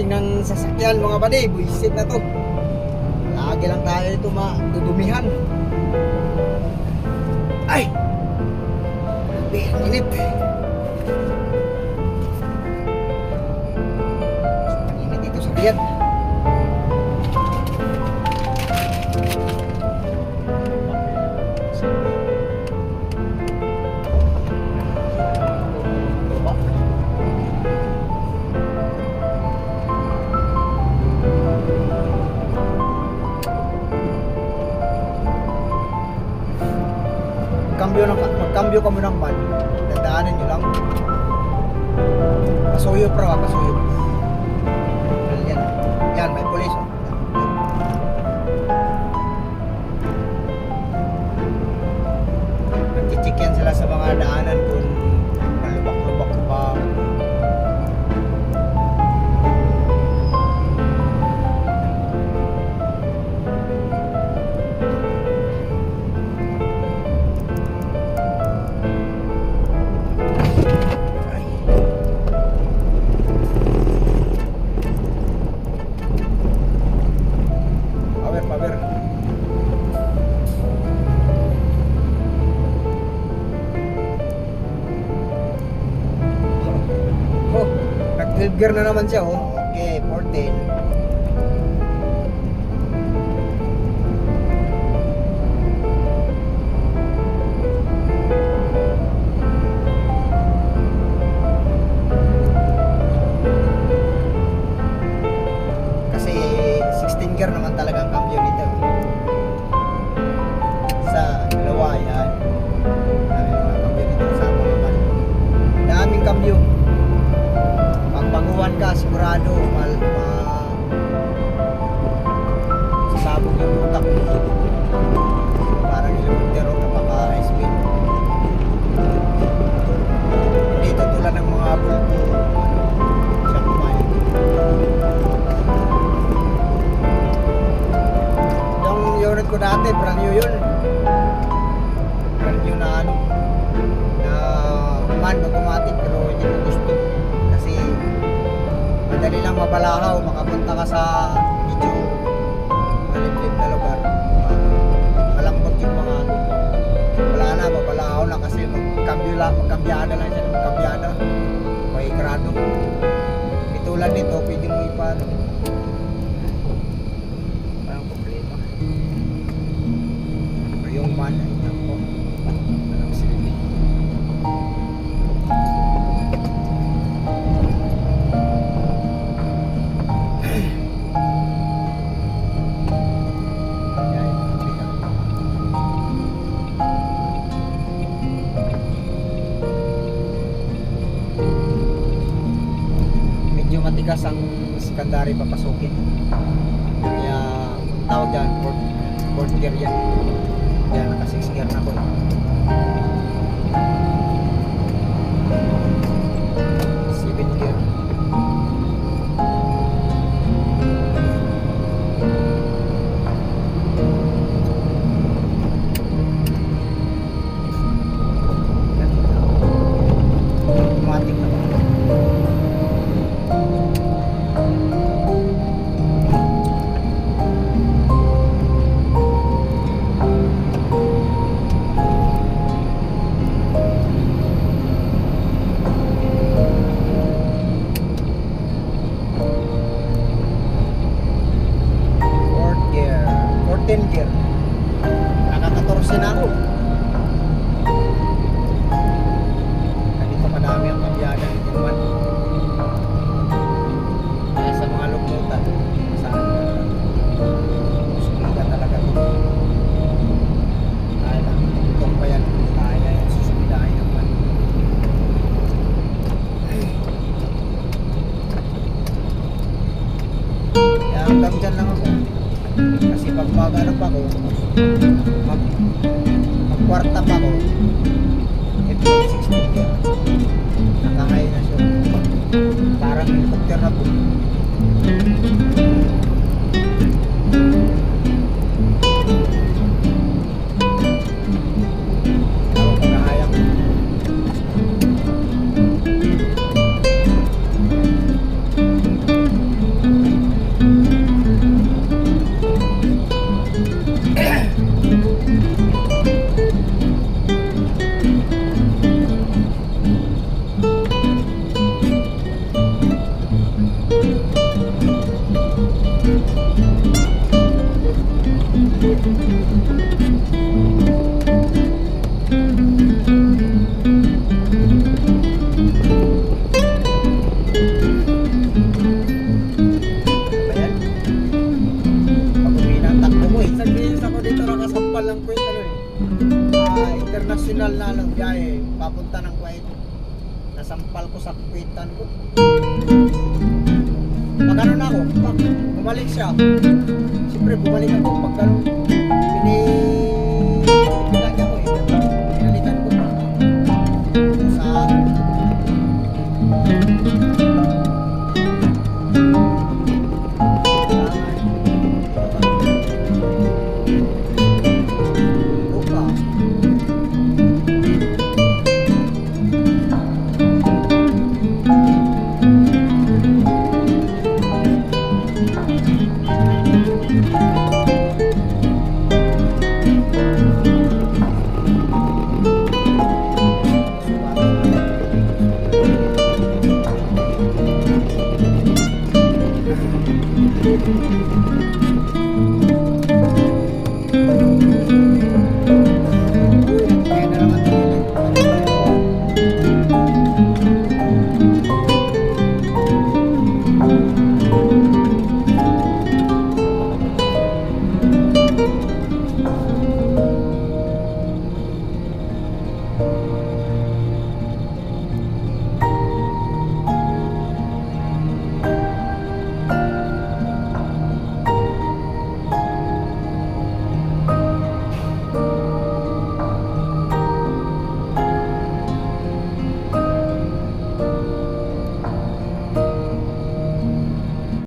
servicing ng sasakyan mga buddy. Buisit na to. Lagi lang tayo ito madudumihan. Ay! Grabe, ang init. Ang init dito sa Riyadh. Magkambyo ng magkambyo kami ng van. Tandaanan nyo lang. Pasuyo pro, ah, pasuyo. Yan. Yan, may pulis. Oh. Nagchichik yan sila sa mga daanan kung gear na naman siya, oh. Okay, 14. Ka, sigurado mal ma sasabog yung utak mo. Parang helicoptero kapag high speed. Dito tulad ng mga bulto. Ano. Yung unit ko dati, brand new yun. Brand new na ano, na man automatic pero hindi ko gusto. Madali lang mabalahaw, makapunta ka sa medyo maliblib na lugar. Ma- Malambot yung mga ano. Wala na, mabalahaw na kasi magkambyo lang, magkambyada lang siya, magkambyada. May grado. Itulad nito, pwede mo ipa ano, parang. Pero yung man, matigas ang secondary papasukin. Kaya tawag dyan, fourth, fourth gear yan. Kaya naka 6 gear na ako. Dyan lang ako. Kasi pag mag ano pa ako, mag, mag kwarta pa ako, ito 16 ka. Nakahay na siya. Parang helicopter na po. ano eh, ah, uh, international na ano, biyahe, papunta ng Kuwait. Nasampal ko sa Kuwaitan ko. Pag ano na ako, pag bumalik siya, siyempre bumalik ako pag ganun.